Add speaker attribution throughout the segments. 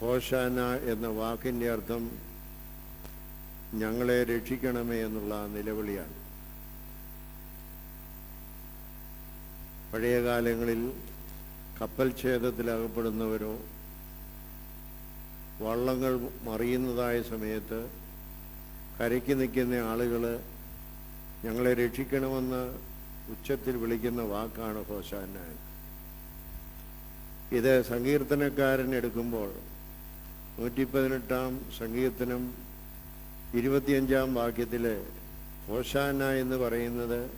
Speaker 1: ഹോഷാന എന്ന വാക്കിന്റെ അർത്ഥം ഞങ്ങളെ രക്ഷിക്കണമേ എന്നുള്ള നിലവിളിയാണ്. പഴയ കാലങ്ങളിൽ കപ്പൽ ഛേദത്തിലകപ്പെടുന്നവരോ വള്ളങ്ങൾ മറിയുന്നതായ സമയത്ത് കരയ്ക്ക് നിൽക്കുന്ന ആളുകൾ ഞങ്ങളെ രക്ഷിക്കണമെന്ന് ഉച്ചത്തിൽ വിളിക്കുന്ന വാക്കാണ് ഹോശാന. ഇത് സങ്കീർത്തനക്കാരൻ എടുക്കുമ്പോൾ നൂറ്റി പതിനെട്ടാം സംഗീതത്തിനും ഇരുപത്തിയഞ്ചാം വാക്യത്തിൽ ഹോശാന എന്ന് പറയുന്നത്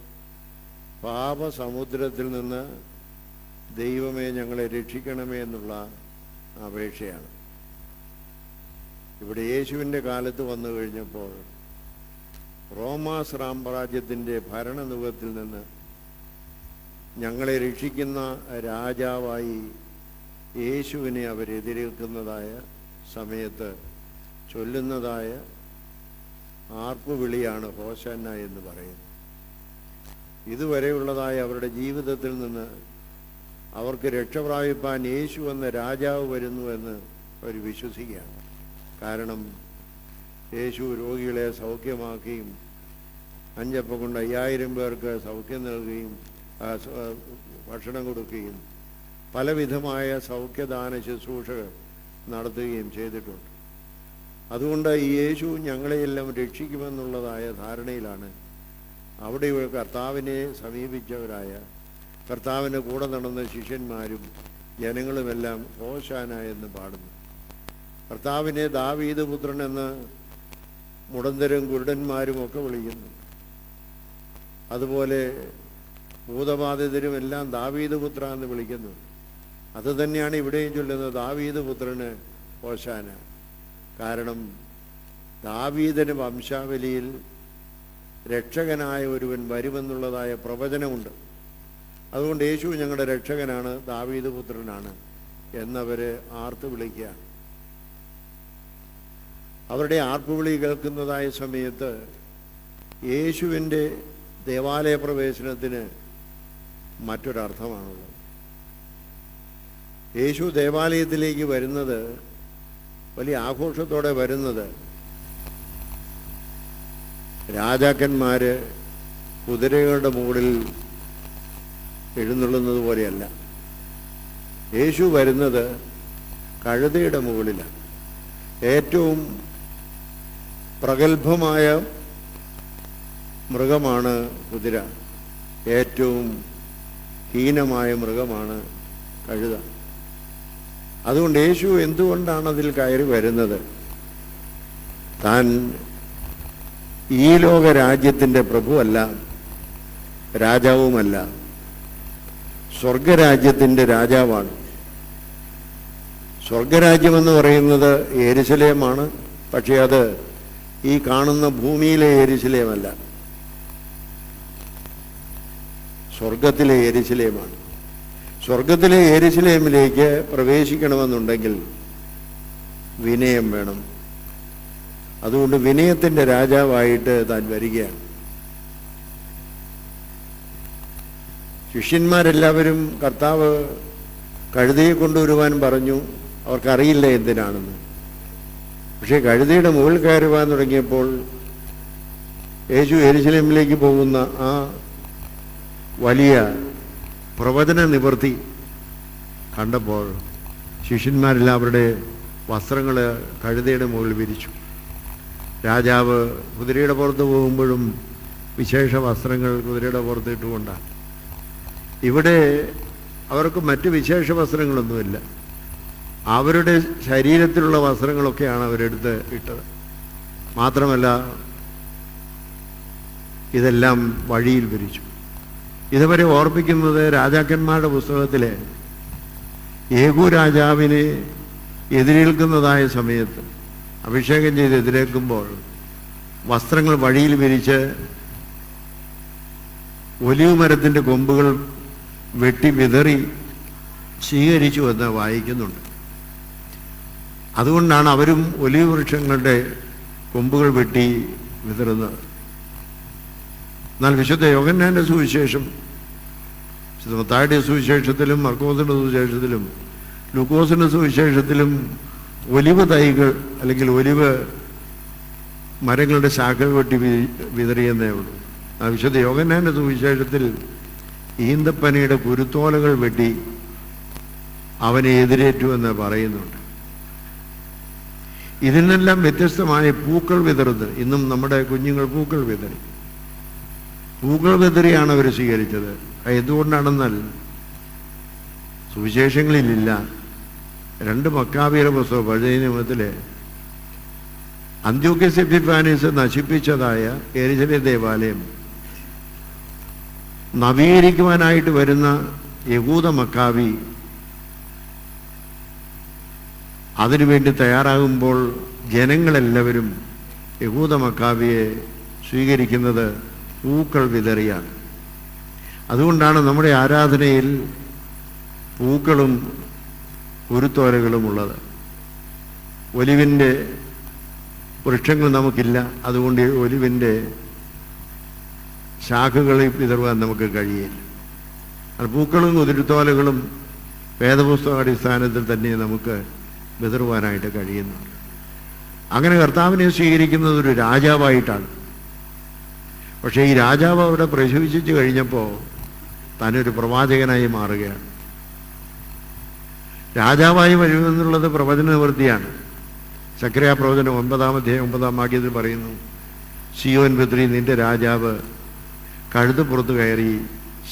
Speaker 1: പാപസമുദ്രത്തിൽ നിന്ന് ദൈവമേ ഞങ്ങളെ രക്ഷിക്കണമേ എന്നുള്ള അപേക്ഷയാണ്. ഇവിടെ യേശുവിന്റെ കാലത്ത് വന്നു കഴിഞ്ഞപ്പോൾ റോമാ സാമ്രാജ്യത്തിന്റെ ഭരണനുഖത്തിൽ നിന്ന് ഞങ്ങളെ രക്ഷിക്കുന്ന രാജാവായി യേശുവിനെ അവരെതിരേൽക്കുന്നതായ സമയത്ത് ചൊല്ലുന്നതായ ആർപ്പുവിളിയാണ് ഹോശന്ന എന്ന് പറയുന്നത്. ഇതുവരെയുള്ളതായ അവരുടെ ജീവിതത്തിൽ നിന്ന് അവർക്ക് രക്ഷപ്രാപിപ്പാൻ യേശു എന്ന രാജാവ് വരുന്നു എന്ന് അവർ വിശ്വസിക്കുകയാണ്. കാരണം യേശു രോഗികളെ സൗഖ്യമാക്കുകയും അഞ്ചപ്പം കൊണ്ട് അയ്യായിരം പേർക്ക് സൗഖ്യം നൽകുകയും ഭക്ഷണം കൊടുക്കുകയും പലവിധമായ സൗഖ്യദാന ശുശ്രൂഷകൾ നടത്തുകയും ചെയ്തിട്ടുണ്ട്. അതുകൊണ്ട് ഈ യേശു ഞങ്ങളെയെല്ലാം രക്ഷിക്കുമെന്നുള്ളതായ ധാരണയിലാണ് അവിടെ കർത്താവിനെ സമീപിച്ചവരായ കർത്താവിന്റെ കൂടെ നടന്ന ശിഷ്യന്മാരും ജനങ്ങളുമെല്ലാം ഹോശാന എന്ന് പാടുന്നു. കർത്താവിനെ ദാവീദ് പുത്രൻ എന്ന് മുടന്തരും കുരുടന്മാരും ഒക്കെ വിളിക്കുന്നു. അതുപോലെ ഭൂതബാധിതരും എല്ലാം പുത്ര എന്ന് വിളിക്കുന്നു. അത് തന്നെയാണ് ഇവിടെയും ചൊല്ലുന്നത് ദാവീദ് പുത്രന് ഓശാന കാരണം ദാവീദന് വംശാവലിയിൽ രക്ഷകനായ ഒരുവൻ വരുമെന്നുള്ളതായ പ്രവചനമുണ്ട്. അതുകൊണ്ട് യേശു ഞങ്ങളുടെ രക്ഷകനാണ് ദാവീദ് പുത്രനാണ് എന്നവർ ആർത്ത് വിളിക്കുകയാണ്. അവരുടെ ആർപ്പുവിളി കേൾക്കുന്നതായ സമയത്ത് യേശുവിന്റെ ദേവാലയ പ്രവേശനത്തിന് മറ്റൊരർത്ഥമാണുള്ളത്. യേശു ദേവാലയത്തിലേക്ക് വരുന്നത് വലിയ ആഘോഷത്തോടെ വരുന്നത്. രാജാക്കന്മാർ കുതിരകളുടെ മുകളിൽ എഴുന്നള്ളുന്നത് പോലെയല്ല. യേശു വരുന്നത് കഴുതയുടെ മുകളിലാണ്. ഏറ്റവും പ്രഗത്ഭമായ മൃഗമാണ് കുതിര. ഏറ്റവും ഹീനമായ മൃഗമാണ് കഴുത. അതുകൊണ്ട് യേശു എന്തുകൊണ്ടാണ് അതിൽ കയറി വരുന്നത്? താൻ ഈ ലോക രാജ്യത്തിന്റെ പ്രഭുവല്ല രാജാവുമല്ല. സ്വർഗരാജ്യത്തിന്റെ രാജാവാണ്. സ്വർഗരാജ്യമെന്ന് പറയുന്നത് എരിശലേമാണ് പക്ഷേ അത് ഈ കാണുന്ന ഭൂമിയിലെ എരിശിലേമല്ല സ്വർഗത്തിലെ എരിശിലേമാണ് സ്വർഗത്തിലെ ഏരിശിലേമിലേക്ക് പ്രവേശിക്കണമെന്നുണ്ടെങ്കിൽ വിനയം വേണം. അതുകൊണ്ട് വിനയത്തിന്റെ രാജാവായിട്ട് താൻ വരികയാണ്. ശിഷ്യന്മാരെല്ലാവരും കർത്താവ് കഴുതയെ കൊണ്ടുവരുവാൻ പറഞ്ഞു. അവർക്കറിയില്ല എന്തിനാണെന്ന്. പക്ഷേ കഴുതയുടെ മുകളിൽ കയറുവാൻ തുടങ്ങിയപ്പോൾ യേശു എരിശിലേമിലേക്ക് പോകുന്ന ആ വലിയ പ്രവചന നിവൃത്തി കണ്ടപ്പോൾ ശിഷ്യന്മാരെല്ലാം അവരുടെ വസ്ത്രങ്ങൾ കഴുതയുടെ മുകളിൽ വിരിച്ചു. രാജാവ് കുതിരയുടെ പുറത്ത് പോകുമ്പോഴും വിശേഷ വസ്ത്രങ്ങൾ കുതിരയുടെ പുറത്ത് ഇട്ടുകൊണ്ടാണ്. ഇവിടെ അവർക്ക് മറ്റ് വിശേഷ വസ്ത്രങ്ങളൊന്നുമില്ല. അവരുടെ ശരീരത്തിലുള്ള വസ്ത്രങ്ങളൊക്കെയാണ് അവരെടുത്ത് ഇട്ടത്. മാത്രമല്ല ഇതെല്ലാം വഴിയിൽ വിരിച്ചു. ഇതുവരെ ഓർപ്പിക്കുന്നത് രാജാക്കന്മാരുടെ പുസ്തകത്തിലെ ഏകു രാജാവിനെ എതിരേൽക്കുന്നതായ സമയത്ത് അഭിഷേകം ചെയ്ത് എതിരേൽക്കുമ്പോൾ വസ്ത്രങ്ങൾ വഴിയിൽ വിരിച്ച് ഒലിവ് മരത്തിന്റെ കൊമ്പുകൾ വെട്ടി വിതറി സ്വീകരിച്ചു എന്ന് വായിക്കുന്നുണ്ട്. അതുകൊണ്ടാണ് അവരും ഒലിവ് വൃക്ഷങ്ങളുടെ കൊമ്പുകൾ വെട്ടി വിതറുന്നത്. എന്നാൽ വിശുദ്ധ യോഗന്നാന്റെ സുവിശേഷം വിശുദ്ധ സുവിശേഷത്തിലും മർക്കോസിന്റെ സുവിശേഷത്തിലും ലുക്കോസിന്റെ സുവിശേഷത്തിലും ഒലിവ് തൈകൾ അല്ലെങ്കിൽ ഒലിവ് മരങ്ങളുടെ ശാഖ വെട്ടി വിതറിയെന്നേ ഉള്ളൂ. ആ വിശുദ്ധ യോഗന്നാന്റെ സുവിശേഷത്തിൽ ഈന്തപ്പനയുടെ കുരുത്തോലകൾ വെട്ടി അവനെ എതിരേറ്റു എന്ന് പറയുന്നുണ്ട്. ഇതിൽ നിന്നെല്ലാം വ്യത്യസ്തമായ പൂക്കൾ വിതറുന്നത്. ഇന്നും നമ്മുടെ കുഞ്ഞുങ്ങൾ പൂക്കൾ വിതറി. പൂക്കൾ വിതറിയാണ് അവർ സ്വീകരിച്ചത്. എന്തുകൊണ്ടാണെന്നാൽ സുവിശേഷങ്ങളിലില്ല. രണ്ട് മക്കാബിയുടെ പുസ്തകം പഴയ നിയമത്തിലെ അന്ത്യോക്യസ് എപ്പിഫാനീസ് നശിപ്പിച്ചതായ എരിശലെ ദേവാലയം നവീകരിക്കുവാനായിട്ട് വരുന്ന യഹൂദ മക്കാവി അതിനുവേണ്ടി തയ്യാറാകുമ്പോൾ ജനങ്ങളെല്ലാവരും യഹൂദ മക്കാവിയെ സ്വീകരിക്കുന്നത് പൂക്കൾ വിതറിയാണ് അതുകൊണ്ടാണ് നമ്മുടെ ആരാധനയിൽ പൂക്കളും കുരുത്തോലകളും ഉള്ളത്. ഒലിവിന്റെ വൃക്ഷങ്ങൾ നമുക്കില്ല. അതുകൊണ്ട് ഒലിവിന്റെ ശാഖകളിൽ വിതറുവാൻ നമുക്ക് കഴിയില്ല. അത് പൂക്കളും കുതിരുത്തോലകളും വേദപുസ്തക അടിസ്ഥാനത്തിൽ തന്നെ നമുക്ക് വിതറുവാനായിട്ട് കഴിയുന്നു അങ്ങനെ കർത്താവിനെ സ്വീകരിക്കുന്നത് ഒരു രാജാവായിട്ടാണ്. പക്ഷേ ഈ രാജാവ് അവിടെ പ്രശംസിച്ചു കഴിഞ്ഞപ്പോൾ താനൊരു പ്രവാചകനായി മാറുകയാണ്. രാജാവായി വരുമെന്നുള്ളത് പ്രവചന നിവൃത്തിയാണ് ചക്രയാ പ്രവചനം ഒമ്പതാം അധ്യായം ഒമ്പതാം വാക്യത്തിൽ പറയുന്നു സിയോൻ പുത്രി നിന്റെ രാജാവ് കഴുതപ്പുറത്ത് കയറി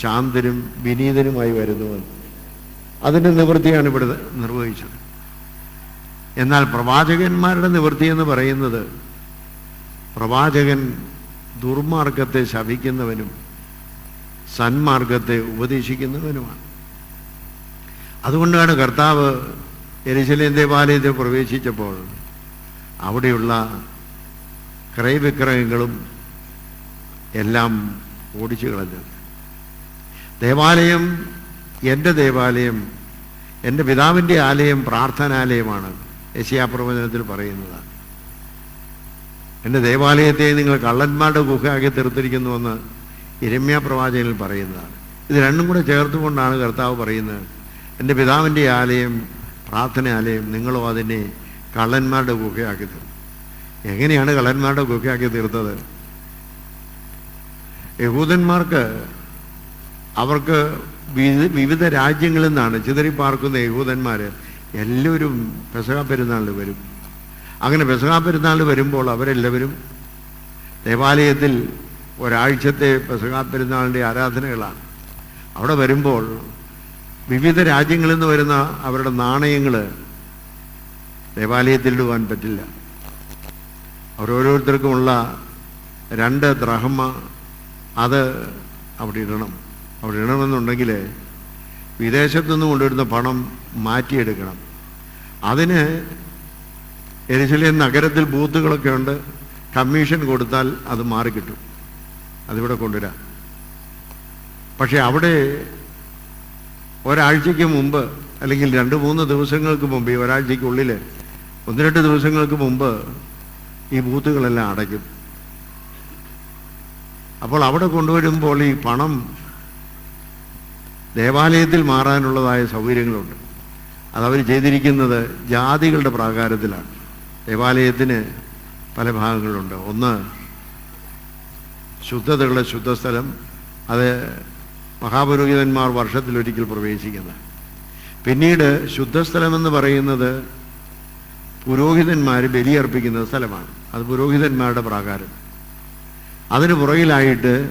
Speaker 1: ശാന്തനും വിനീതനുമായി വരുന്നുവെന്ന് അതിന്റെ നിവൃത്തിയാണ് ഇവിടെ നിർവഹിച്ചത്. എന്നാൽ പ്രവാചകന്മാരുടെ നിവൃത്തി എന്ന് പറയുന്നത് പ്രവാചകൻ ദുർമാർഗത്തെ ശപിക്കുന്നവനും സന്മാർഗത്തെ ഉപദേശിക്കുന്നവനുമാണ്. അതുകൊണ്ടാണ് കർത്താവ് എരിശലേം ദേവാലയത്തിൽ പ്രവേശിച്ചപ്പോൾ അവിടെയുള്ള ക്രയവിക്രയങ്ങളും എല്ലാം ഓടിച്ചു കളഞ്ഞത്. ദേവാലയം എന്റെ ദേവാലയം എന്റെ പിതാവിന്റെ ആലയം പ്രാർത്ഥനാലയമാണ്. യശയാപ്രവചനത്തിൽ പറയുന്നതാണ്. എന്റെ ദേവാലയത്തെ നിങ്ങൾ കള്ളന്മാരുടെ ഗുഹയാക്കി തീർത്തിരിക്കുന്നുവെന്ന് ഇരമ്യ പ്രവാചകനിൽ പറയുന്നതാണ്. ഇത് രണ്ടും കൂടെ ചേർത്തുകൊണ്ടാണ് കർത്താവ് പറയുന്നത് എന്റെ പിതാവിന്റെ ആലയം പ്രാർത്ഥനാലയം നിങ്ങളോ അതിനെ കള്ളന്മാരുടെ ഗുഹയാക്കി തീർത്തു എങ്ങനെയാണ് കള്ളന്മാരുടെ ഗുഹയാക്കി തീർത്തത്? യഹൂദന്മാർക്ക് അവർക്ക് വിവിധ രാജ്യങ്ങളിൽ നിന്നാണ് ചിതറിപ്പാർക്കുന്ന യഹൂദന്മാർ എല്ലാവരും പെസക പെരുന്നാളിൽ വരും. അങ്ങനെ പെസഹാ പെരുന്നാൾ വരുമ്പോൾ അവരെല്ലാവരും ദേവാലയത്തിൽ ഒരാഴ്ചത്തെ പെസഹാ പെരുന്നാളിന്റെ ആരാധനകളാണ്. അവിടെ വരുമ്പോൾ വിവിധ രാജ്യങ്ങളിൽ നിന്ന് വരുന്ന അവരുടെ നാണയങ്ങൾ ദേവാലയത്തിൽ ഇടുവാൻ പറ്റില്ല. അവരോരോരുത്തർക്കുമുള്ള രണ്ട് ദ്രഹ്മ അത് അവിടെ ഇടണം. അവിടെ ഇടണമെന്നുണ്ടെങ്കിൽ വിദേശത്തുനിന്ന് കൊണ്ടുവരുന്ന പണം മാറ്റിയെടുക്കണം. അതിന് എരിശിലേം നഗരത്തിൽ ബൂത്തുകളൊക്കെ ഉണ്ട്. കമ്മീഷൻ കൊടുത്താൽ അത് മാറിക്കിട്ടും അതിവിടെ കൊണ്ടുവരാം. പക്ഷെ അവിടെ ഒരാഴ്ചയ്ക്ക് മുമ്പ് അല്ലെങ്കിൽ രണ്ട് മൂന്ന് ദിവസങ്ങൾക്ക് മുമ്പ് ഈ ഒരാഴ്ചയ്ക്കുള്ളിൽ ഒന്ന് രണ്ട് ദിവസങ്ങൾക്ക് മുമ്പ് ഈ ബൂത്തുകളെല്ലാം അടയ്ക്കും. അപ്പോൾ അവിടെ കൊണ്ടുവരുമ്പോൾ ഈ പണം ദേവാലയത്തിൽ മാറാനുള്ളതായ സൗകര്യങ്ങളുണ്ട്. അതവർ ചെയ്തിരിക്കുന്നത് ജാതികളുടെ പ്രാകാരത്തിലാണ്. ദേവാലയത്തിന് പല ഭാഗങ്ങളുണ്ട്. ഒന്ന് ശുദ്ധതയുള്ള ശുദ്ധസ്ഥലം അത് മഹാപുരോഹിതന്മാർ വർഷത്തിലൊരിക്കൽ പ്രവേശിക്കുന്നത്. പിന്നീട് ശുദ്ധസ്ഥലമെന്ന് പറയുന്നത് പുരോഹിതന്മാർ ബലിയർപ്പിക്കുന്ന സ്ഥലമാണ്. അത് പുരോഹിതന്മാരുടെ പ്രാകാരം. അതിന് പുറകിലായിട്ട്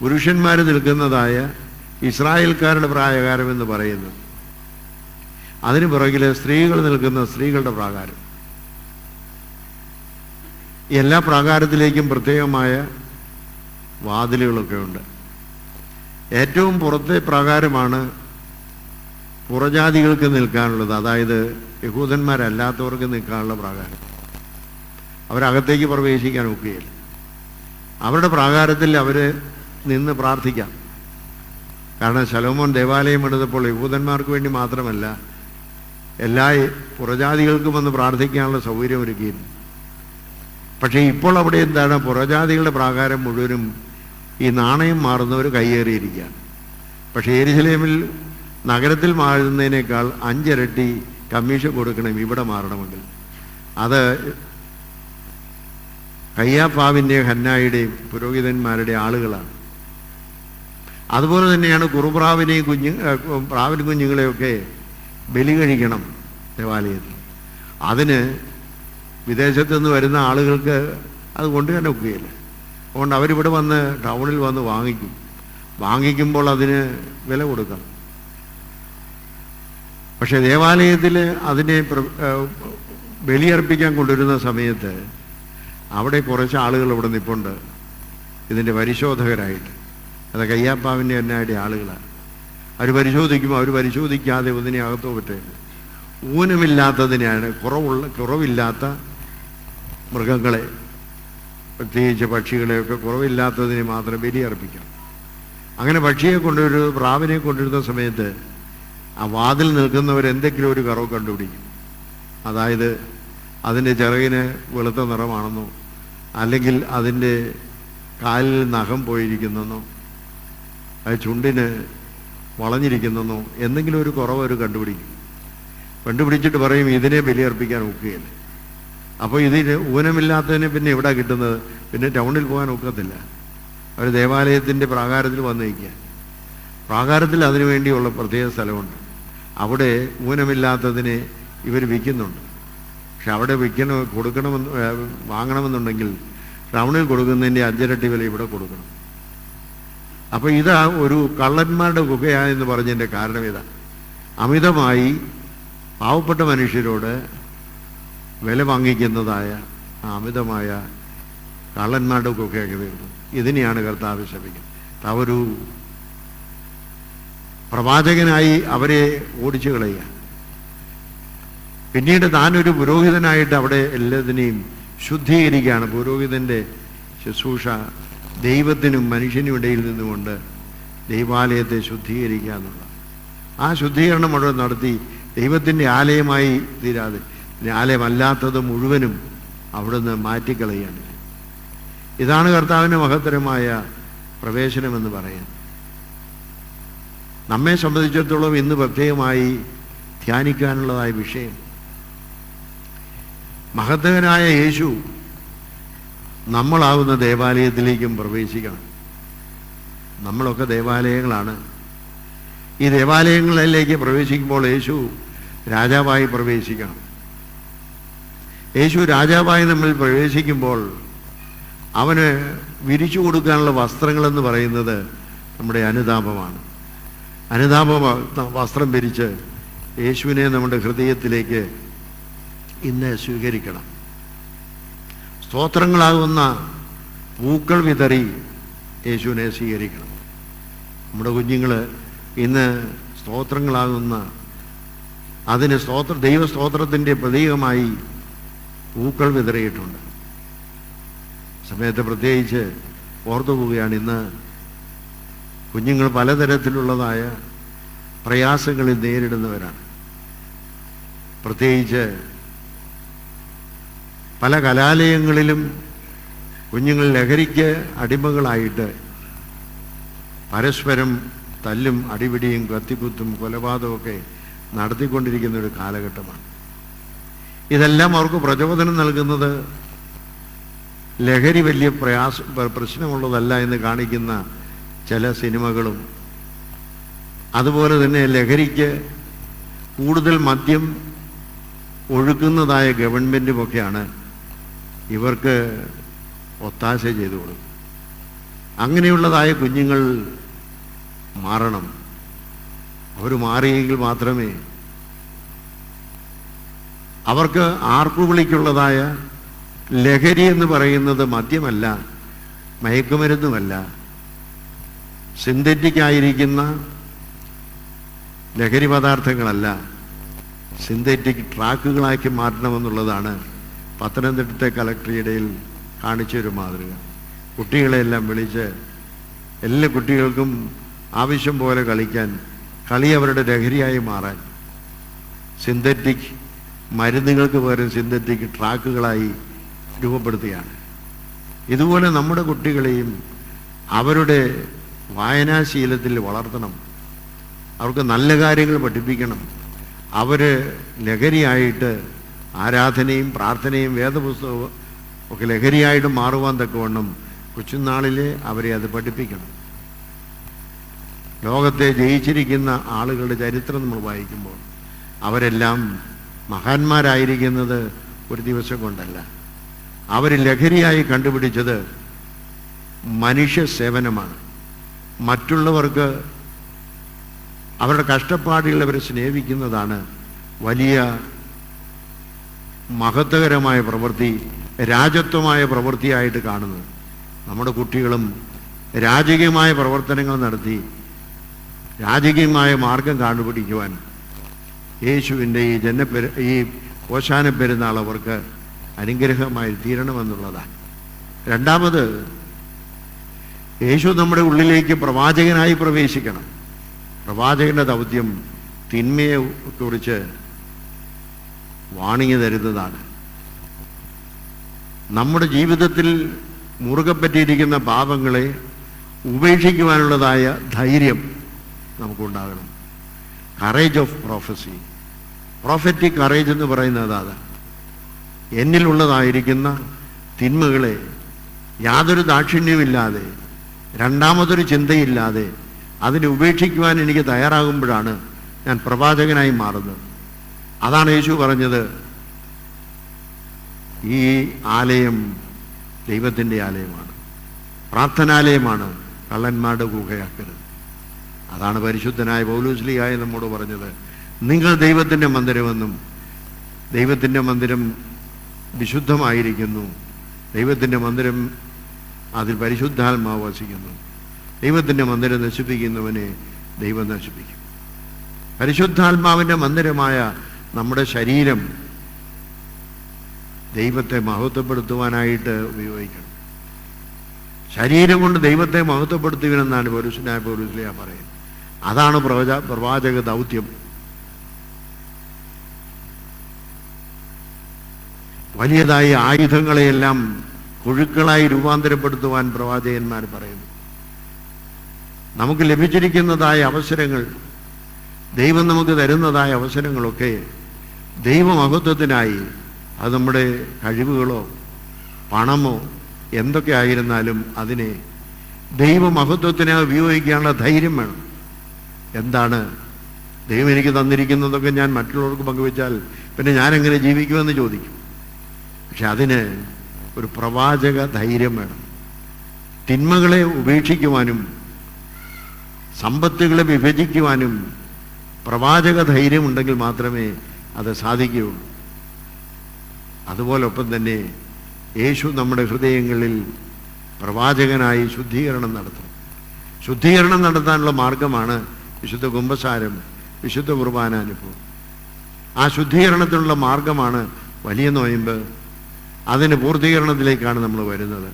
Speaker 1: പുരുഷന്മാർ നിൽക്കുന്നതായ ഇസ്രായേൽക്കാരുടെ പ്രാകാരം എന്ന് പറയുന്നു അതിന് പുറകിൽ സ്ത്രീകൾ നിൽക്കുന്ന സ്ത്രീകളുടെ പ്രാകാരം. എല്ലാ പ്രാകാരത്തിലേക്കും പ്രത്യേകമായ വാതിലുകളൊക്കെ ഉണ്ട്. ഏറ്റവും പുറത്തെ പ്രാകാരമാണ് പുറജാതികൾക്ക് നിൽക്കാനുള്ളത്. അതായത് യഹൂദന്മാരല്ലാത്തവർക്ക് നിൽക്കാനുള്ള പ്രാകാരം. അവരകത്തേക്ക് പ്രവേശിക്കാൻ ഒക്കുകയില്ല. അവരുടെ പ്രാകാരത്തിൽ അവർ നിന്ന് പ്രാർത്ഥിക്കാം. കാരണം ശലോമോൻ ദേവാലയം എടുത്തപ്പോൾ യഹൂദന്മാർക്ക് വേണ്ടി മാത്രമല്ല എല്ലാ പുറജാതികൾക്കും വന്ന് പ്രാർത്ഥിക്കാനുള്ള സൗകര്യം ഒരുക്കിയിരുന്നു. പക്ഷേ ഇപ്പോൾ അവിടെ എന്താണ്? പുറജാതികളുടെ പ്രാകാരം മുഴുവനും ഈ നാണയം മാറുന്നവർ കയ്യേറിയിരിക്കുകയാണ്. പക്ഷേ എരിശിലേമിൽ നഗരത്തിൽ മാറുന്നതിനേക്കാൾ അഞ്ചിരട്ടി കമ്മീഷൻ കൊടുക്കണം ഇവിടെ മാറണമെങ്കിൽ. അത് കയ്യാപ്പാവിന്റെയും ഹന്നായുടെയും പുരോഹിതന്മാരുടെ ആളുകളാണ്. അതുപോലെ തന്നെയാണ് കുറുപ്രാവിനെയും കുഞ്ഞു പ്രാവിൻ കുഞ്ഞുങ്ങളെയൊക്കെ ബലി കഴിക്കണം ദേവാലയത്തിൽ. അതിന് വിദേശത്തു നിന്ന് വരുന്ന ആളുകൾക്ക് അത് കൊണ്ടുവരാൻ ഒക്കുകയില്ല. അതുകൊണ്ട് അവരിവിടെ വന്ന് ടൗണിൽ വന്ന് വാങ്ങിക്കും. വാങ്ങിക്കുമ്പോൾ അതിന് വില കൊടുക്കണം. പക്ഷേ ദേവാലയത്തിൽ അതിനെ ബലിയർപ്പിക്കാൻ കൊണ്ടുവരുന്ന സമയത്ത് അവിടെ കുറച്ച് ആളുകൾ ഇവിടെ നിൽപ്പുണ്ട് ഇതിന്റെ പരിശോധകരായിട്ട്. അത് കയ്യാപ്പാവിന്റെ എന്നായുടെ ആളുകളാണ്. അവർ പരിശോധിക്കും അവർ പരിശോധിക്കാതെ ഒന്നിനെ അകത്തോ പറ്റില്ല ഊനമില്ലാത്തതിനാണ് കുറവുള്ള കുറവില്ലാത്ത മൃഗങ്ങളെ പ്രത്യേകിച്ച് പക്ഷികളെയൊക്കെ കുറവില്ലാത്തതിനെ മാത്രം ബലിയർപ്പിക്കണം അങ്ങനെ പക്ഷിയെ കൊണ്ടുവരു പ്രാവിനെ കൊണ്ടുവരുന്ന സമയത്ത് ആ വാതിൽ നിൽക്കുന്നവരെന്തെങ്കിലും ഒരു കറവ് കണ്ടുപിടിക്കും. അതായത് അതിന്റെ ചിറകിന് വെളുത്ത നിറമാണെന്നോ അല്ലെങ്കിൽ അതിന്റെ കാലിൽ നഖം പോയിരിക്കുന്നെന്നോ അത് ചുണ്ടിന് വളഞ്ഞിരിക്കുന്നെന്നോ എന്തെങ്കിലും ഒരു കുറവ് അവർ കണ്ടുപിടിക്കും. കണ്ടുപിടിച്ചിട്ട് പറയും ഇതിനെ ബലിയർപ്പിക്കാൻ ഒക്കുകയില്ല. അപ്പോൾ ഇതിൽ ഊനമില്ലാത്തതിന് പിന്നെ എവിടെ കിട്ടുന്നത്? പിന്നെ ടൗണിൽ പോകാൻ ഒക്കത്തില്ല. അവർ ദേവാലയത്തിന്റെ പ്രാകാരത്തിൽ വന്ന് നിൽക്കുക പ്രാകാരത്തിൽ അതിനു വേണ്ടിയുള്ള പ്രത്യേക സ്ഥലമുണ്ട്. അവിടെ ഊനമില്ലാത്തതിനെ ഇവർ വിൽക്കുന്നുണ്ട്. പക്ഷെ അവിടെ വിൽക്കണ കൊടുക്കണമെന്ന് വാങ്ങണമെന്നുണ്ടെങ്കിൽ ടൗണിൽ കൊടുക്കുന്നതിന്റെ അഞ്ചരട്ടി വില ഇവിടെ കൊടുക്കണം. അപ്പോൾ ഇതാ ഒരു കള്ളന്മാരുടെ കുകയാണെന്ന് പറഞ്ഞതിന്റെ കാരണം ഇതാ. അമിതമായി പാവപ്പെട്ട മനുഷ്യരോട് വില വാങ്ങിക്കുന്നതായ അമിതമായ കള്ളന്മാരുടെ ഗുഹയൊക്കെ വരുന്നു ഇതിനെയാണ് കർത്താവ് ശപിക്കുന്നത്. അവരു പ്രവാചകനായി അവരെ ഓടിച്ചു കളയുക പിന്നീട് താനൊരു പുരോഹിതനായിട്ട് അവിടെ എല്ലാത്തിനെയും ശുദ്ധീകരിക്കുകയാണ്. പുരോഹിതന്റെ ശുശ്രൂഷ ദൈവത്തിനും മനുഷ്യനും ഇടയിൽ നിന്നുകൊണ്ട് ദൈവാലയത്തെ ശുദ്ധീകരിക്കുക എന്നുള്ളത് ആ ശുദ്ധീകരണം മുഴുവൻ നടത്തി ദൈവത്തിന്റെ ആലയമായി തീരാതെ പിന്നെ ആലയമല്ലാത്തത് മുഴുവനും അവിടുന്ന് മാറ്റിക്കളയാണ്. ഇതാണ് കർത്താവിന്റെ മഹത്തരമായ പ്രവേശനമെന്ന് പറയുന്നത് നമ്മെ സംബന്ധിച്ചിടത്തോളം ഇന്ന് പ്രത്യേകമായി ധ്യാനിക്കാനുള്ളതായ വിഷയം. മഹത്തകനായ യേശു നമ്മളാവുന്ന ദേവാലയത്തിലേക്കും പ്രവേശിക്കണം. നമ്മളൊക്കെ ദേവാലയങ്ങളാണ്. ഈ ദേവാലയങ്ങളിലേക്ക് പ്രവേശിക്കുമ്പോൾ യേശു രാജാവായി പ്രവേശിക്കണം. യേശു രാജാവായി നമ്മൾ പ്രവേശിക്കുമ്പോൾ അവന് വിരിച്ചു കൊടുക്കാനുള്ള വസ്ത്രങ്ങളെന്ന് പറയുന്നത് നമ്മുടെ അനുതാപമാണ്. അനുതാപ വസ്ത്രം വിരിച്ച് യേശുവിനെ നമ്മുടെ ഹൃദയത്തിലേക്ക് ഇന്ന് സ്വീകരിക്കണം. സ്തോത്രങ്ങളാകുന്ന പൂക്കൾ വിതറി യേശുവിനെ സ്വീകരിക്കണം. നമ്മുടെ കുഞ്ഞുങ്ങൾ ഇന്ന് സ്തോത്രങ്ങളാകുന്ന അതിന് സ്തോത്ര ദൈവസ്തോത്രത്തിന്റെ പ്രതീകമായി പൂക്കൾ വിതറിയിട്ടുണ്ട്. സമയത്ത് പ്രത്യേകിച്ച് ഓർത്തു പോവുകയാണ് ഇന്ന് കുഞ്ഞുങ്ങൾ പലതരത്തിലുള്ളതായ പ്രയാസങ്ങളിൽ നേരിടുന്നവരാണ്. പ്രത്യേകിച്ച് പല കലാലയങ്ങളിലും കുഞ്ഞുങ്ങൾ ലഹരിക്ക് അടിമകളായിട്ട് പരസ്പരം തല്ലും അടിപിടിയും കത്തിക്കുത്തും കൊലപാതകമൊക്കെ നടത്തിക്കൊണ്ടിരിക്കുന്ന ഒരു കാലഘട്ടമാണ്. ഇതെല്ലാം അവർക്ക് പ്രചോദനം നൽകുന്നത് ലഹരി വലിയ പ്രയാസ പ്ര- പ്രശ്നമുള്ളതല്ല എന്ന് കാണിക്കുന്ന ചില സിനിമകളും. അതുപോലെ തന്നെ ലഹരിക്ക് കൂടുതൽ മദ്യം ഒഴുക്കുന്നതായ ഗവൺമെന്റുമൊക്കെയാണ് ഇവർക്ക് ഒത്താശ ചെയ്തു കൊടുക്കും അങ്ങനെയുള്ളതായ കുഞ്ഞുങ്ങൾ മാറണം. അവർ മാറിയെങ്കിൽ മാത്രമേ അവർക്ക് ആർപ്പുവിളിക്കുള്ളതായ ലഹരി എന്ന് പറയുന്നത് മദ്യമല്ല മയക്കുമരുന്നുമല്ല. സിന്തറ്റിക് ആയിരിക്കുന്ന ലഹരി പദാർത്ഥങ്ങളല്ല. സിന്തറ്റിക് ട്രാക്കുകളാക്കി മാറ്റണമെന്നുള്ളതാണ് പത്തനംതിട്ടത്തെ കലക്ടറിയിടയിൽ കാണിച്ചൊരു മാതൃക. കുട്ടികളെല്ലാം വിളിച്ച് എല്ലാ കുട്ടികൾക്കും ആവശ്യം പോലെ കളിക്കാൻ കളി അവരുടെ ലഹരിയായി മാറാൻ. സിന്തറ്റിക് മരുന്നുകൾക്ക് പകരം സിന്തറ്റിക് ട്രാക്കുകളായി രൂപപ്പെടുത്തുകയാണ്. ഇതുപോലെ നമ്മുടെ കുട്ടികളെയും അവരുടെ വായനാശീലത്തിൽ വളർത്തണം. അവർക്ക് നല്ല കാര്യങ്ങൾ പഠിപ്പിക്കണം. അവർ ലഹരിയായിട്ട് ആരാധനയും പ്രാർത്ഥനയും വേദപുസ്തകവും ഒക്കെ ലഹരിയായിട്ട് മാറുവാൻ തക്കവണ്ണം കൊച്ചുനാളിൽ അവരെ അത് പഠിപ്പിക്കണം. ലോകത്തെ ജയിച്ചിരിക്കുന്ന ആളുകളുടെ ചരിത്രം നമ്മൾ വായിക്കുമ്പോൾ അവരെല്ലാം മഹാന്മാരായിരിക്കുന്നത് ഒരു ദിവസം കൊണ്ടല്ല. അവർ ലഹരിയായി കണ്ടുപിടിച്ചത് മനുഷ്യ സേവനമാണ്. മറ്റുള്ളവർക്ക് അവരുടെ കഷ്ടപ്പാടുകൾ അവരെ സ്നേഹിക്കുന്നതാണ് വലിയ മഹത്വകരമായ പ്രവൃത്തി രാജത്വമായ പ്രവൃത്തിയായിട്ട് കാണുന്നത്. നമ്മുടെ കുട്ടികളും രാജകീയമായ പ്രവർത്തനങ്ങൾ നടത്തി രാജകീയമായ മാർഗം കണ്ടുപിടിക്കുവാൻ യേശുവിന്റെ ഈ ജനപ്പെരു ഈ ഓശാന പെരുന്നാൾ അവർക്ക് അനുഗ്രഹമായി തീരണമെന്നുള്ളതാണ്. രണ്ടാമത് യേശു നമ്മുടെ ഉള്ളിലേക്ക് പ്രവാചകനായി പ്രവേശിക്കണം. പ്രവാചകന്റെ ദൗത്യം തിന്മയെ കുറിച്ച് വാണിങ് തരുന്നതാണ്. നമ്മുടെ ജീവിതത്തിൽ മുറുകെ പറ്റിയിരിക്കുന്ന പാപങ്ങളെ ഉപേക്ഷിക്കുവാനുള്ളതായ ധൈര്യം നമുക്കുണ്ടാകണം. Courage of prophecy prophetic courage എന്ന് പറയുന്നത് അതാണ് എന്നിലുള്ളതായിരിക്കുന്ന തിന്മകളെ യാതൊരു ദാക്ഷിണ്യമില്ലാതെ രണ്ടാമതൊരു ചിന്തയില്ലാതെ അതിനെ ഉപേക്ഷിക്കുവാൻ എനിക്ക് തയ്യാറാകുമ്പോഴാണ് ഞാൻ പ്രവാചകനായി മാറുന്നത്. അതാണ് യേശു പറഞ്ഞത്. ഈ ആലയം ദൈവത്തിന്റെ ആലയമാണ്. പ്രാർത്ഥനാലയമാണ് കള്ളന്മാരുടെ ഗുഹയാക്കരുത് അതാണ് പരിശുദ്ധനായ പൗലൂസ്ലിയായ നമ്മോട് പറഞ്ഞത്. നിങ്ങൾ ദൈവത്തിന്റെ മന്ദിരമെന്നും ദൈവത്തിന്റെ മന്ദിരം വിശുദ്ധമായിരിക്കുന്നു. ദൈവത്തിന്റെ മന്ദിരം അതിൽ പരിശുദ്ധാത്മാവ് വസിക്കുന്നു. ദൈവത്തിന്റെ മന്ദിരം നശിപ്പിക്കുന്നവനെ ദൈവം നശിപ്പിക്കും. പരിശുദ്ധാത്മാവിന്റെ മന്ദിരമായ നമ്മുടെ ശരീരം ദൈവത്തെ മഹത്വപ്പെടുത്തുവാനായിട്ട് ഉപയോഗിക്കണം. ശരീരം കൊണ്ട് ദൈവത്തെ മഹത്വപ്പെടുത്തുവിനെന്നാണ് പൗരുഷനായ പൗരുഷലിയ പറയുന്നത്. അതാണ് പ്രവച പ്രവാചക ദൗത്യം. വലിയതായ ആയുധങ്ങളെയെല്ലാം കുഴുക്കളായി രൂപാന്തരപ്പെടുത്തുവാൻ പ്രവാചകന്മാർ പറയുന്നു. നമുക്ക് ലഭിച്ചിരിക്കുന്നതായ അവസരങ്ങൾ ദൈവം നമുക്ക് തരുന്നതായ അവസരങ്ങളൊക്കെ ദൈവമഹത്വത്തിനായി അത് നമ്മുടെ കഴിവുകളോ പണമോ എന്തൊക്കെ ആയിരുന്നാലും അതിനെ ദൈവമഹത്വത്തിനെ ഉപയോഗിക്കാനുള്ള ധൈര്യം വേണം. എന്താണ്? ദൈവം എനിക്ക് തന്നിരിക്കുന്നതൊക്കെ ഞാൻ മറ്റുള്ളവർക്ക് പങ്കുവെച്ചാൽ പിന്നെ ഞാൻ എങ്ങനെ ജീവിക്കുമെന്ന് ചോദിക്കും. പക്ഷെ അതിന് ഒരു പ്രവാചക ധൈര്യം വേണം. തിന്മകളെ ഉപേക്ഷിക്കുവാനും സമ്പത്തുകളെ വിഭജിക്കുവാനും പ്രവാചക ധൈര്യം ഉണ്ടെങ്കിൽ മാത്രമേ അത് സാധിക്കുകയുള്ളൂ. അതുപോലൊപ്പം തന്നെ യേശു നമ്മുടെ ഹൃദയങ്ങളിൽ പ്രവാചകനായി ശുദ്ധീകരണം നടത്തും ശുദ്ധീകരണം നടത്താനുള്ള മാർഗമാണ് വിശുദ്ധ കുംഭസാരം വിശുദ്ധ കുർബാന അനുഭവം. ആ ശുദ്ധീകരണത്തിനുള്ള മാർഗമാണ് വലിയ നോയമ്പ് അതിന് പൂർത്തീകരണത്തിലേക്കാണ് നമ്മൾ വരുന്നത്.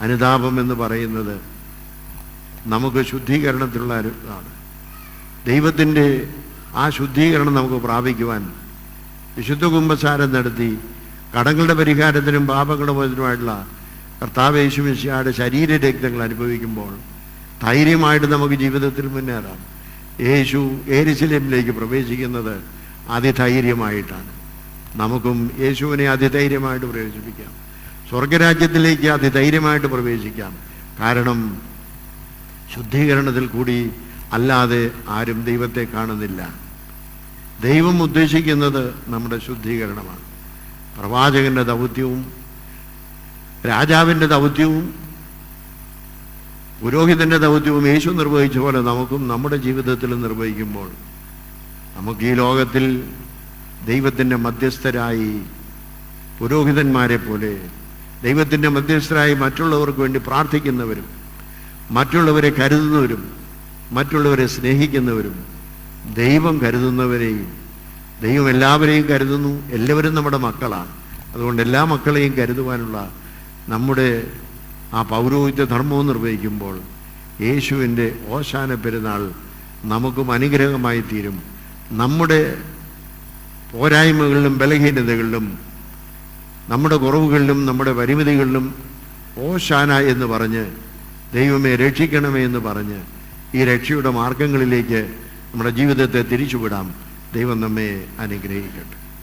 Speaker 1: അനുതാപം എന്ന് പറയുന്നത് നമുക്ക് ശുദ്ധീകരണത്തിലുള്ള ഇതാണ്. ദൈവത്തിന്റെ ആ ശുദ്ധീകരണം നമുക്ക് പ്രാപിക്കുവാൻ വിശുദ്ധ കുംഭസാരം നടത്തി കടങ്ങളുടെ പരിഹാരത്തിനും പാപങ്ങളുടെ മോചനത്തിനുമായിട്ടുള്ള കർത്താവ് യേശുമിശിയുടെ ശരീര രക്തങ്ങൾ അനുഭവിക്കുമ്പോൾ ധൈര്യമായിട്ട് നമുക്ക് ജീവിതത്തിൽ മുന്നേറാം. യേശു ഏരിശിലേമിലേക്ക് പ്രവേശിക്കുന്നത് അതിധൈര്യമായിട്ടാണ്. നമുക്കും യേശുവിനെ അതിധൈര്യമായിട്ട് പ്രവേശിപ്പിക്കാം. സ്വർഗരാജ്യത്തിലേക്ക് അതിധൈര്യമായിട്ട് പ്രവേശിക്കാം. കാരണം ശുദ്ധീകരണത്തിൽ കൂടി അല്ലാതെ ആരും ദൈവത്തെ കാണുന്നില്ല. ദൈവം ഉദ്ദേശിക്കുന്നത് നമ്മുടെ ശുദ്ധീകരണമാണ്. പ്രവാചകന്റെ ദൗത്യവും രാജാവിന്റെ ദൗത്യവും പുരോഹിതന്റെ ദൗത്യവും യേശു നിർവഹിച്ച പോലെ നമുക്കും നമ്മുടെ ജീവിതത്തിൽ നിർവഹിക്കുമ്പോൾ നമുക്ക് ഈ ലോകത്തിൽ ദൈവത്തിന്റെ മധ്യസ്ഥരായി പുരോഹിതന്മാരെ പോലെ ദൈവത്തിന്റെ മധ്യസ്ഥരായി മറ്റുള്ളവർക്ക് വേണ്ടി പ്രാർത്ഥിക്കുന്നവരും മറ്റുള്ളവരെ കരുതുന്നവരും മറ്റുള്ളവരെ സ്നേഹിക്കുന്നവരും ദൈവം കരുതുന്നവരെയും ദൈവം എല്ലാവരെയും കരുതുന്നു. എല്ലാവരും നമ്മുടെ മക്കളാണ്. അതുകൊണ്ട് എല്ലാ മക്കളെയും കരുതുവാനുള്ള നമ്മുടെ ആ പൗരോഹിത്യ ധർമ്മവും നിർവഹിക്കുമ്പോൾ യേശുവിന്റെ ഓശാന പെരുന്നാൾ നമുക്കും അനുഗ്രഹമായി തീരും. നമ്മുടെ പോരായ്മകളിലും ബലഹീനതകളിലും നമ്മുടെ കുറവുകളിലും നമ്മുടെ പരിമിതികളിലും ഓശാന എന്ന് പറഞ്ഞ് ദൈവമേ രക്ഷിക്കണമേ എന്ന് പറഞ്ഞ് ഈ രക്ഷയുടെ മാർഗങ്ങളിലേക്ക് നമ്മുടെ ജീവിതത്തെ തിരിച്ചുവിടാം. ദൈവം നമ്മെ അനുഗ്രഹിക്കട്ടെ.